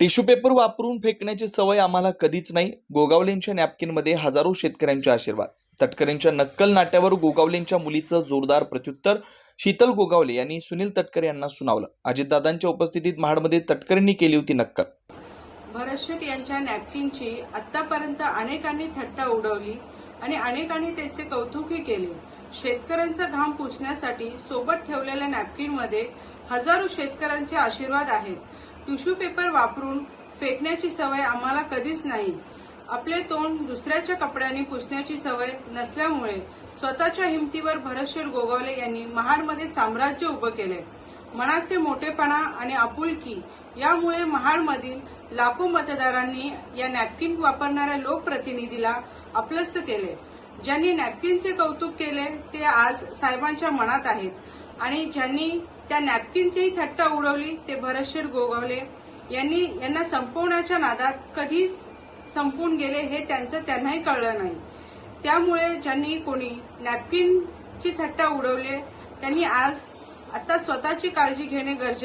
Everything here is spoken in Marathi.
टिश्यू पेपर वापरून फेकण्याची सवय आम्हाला कधीच नाही. गोगावलेंच्या नॅपकिनमध्ये हजारो शेतकऱ्यांचे आशीर्वाद. तटकरेंच्या नक्कल नाट्यावर गोगावलेंच्या मुलीचं जोरदार प्रत्युत्तर शीतल गोगावले यांनी सुनील तटकरे यांना सुनावलं. अजितदादांच्या उपस्थितीत महाडमध्ये तटकरेंनी केली होती नक्कल. भरत यांच्या नॅपकिनची आतापर्यंत अनेकांनी थट्टा उडवली आणि अनेकांनी त्याचे कौतुकही केले. शेतकऱ्यांचा घाम पुसण्यासाठी सोबत ठेवलेल्या नॅपकिनमध्ये हजारो शेतकऱ्यांचे आशीर्वाद आहेत. टिश्यू पेपर वापरून फेकण्याची सवय आम्हाला कधीच नाही. आपले तोंड दुसऱ्याच्या कपड्यांनी पुसण्याची सवय नसल्यामुळे स्वतःच्या हिमतीवर भरतशेठ गोगावले यांनी महाडमध्ये साम्राज्य उभं केले मनाचे मोठेपणा आणि आपुलकी यामुळे महाडमधील लाखो मतदारांनी या नॅपकिन वापरणाऱ्या लोकप्रतिनिधीला आपलस्त केले ज्यांनी नॅपकिनचे कौतुक केले ते आज साहेबांच्या मनात आहेत. आणि ज्यांनी त्या नॅपकिनचीही थट्टा उडवली ते भरतशेठ गोगावले. यांनी यांना संपवण्याच्या नादात कधीच संपून गेले हे त्यांचं त्यांनाही कळलं नाही. त्यामुळे ज्यांनी कोणी नॅपकिनची थट्टा उडवले त्यांनी आज आता स्वतःची काळजी घेणे गरजेचे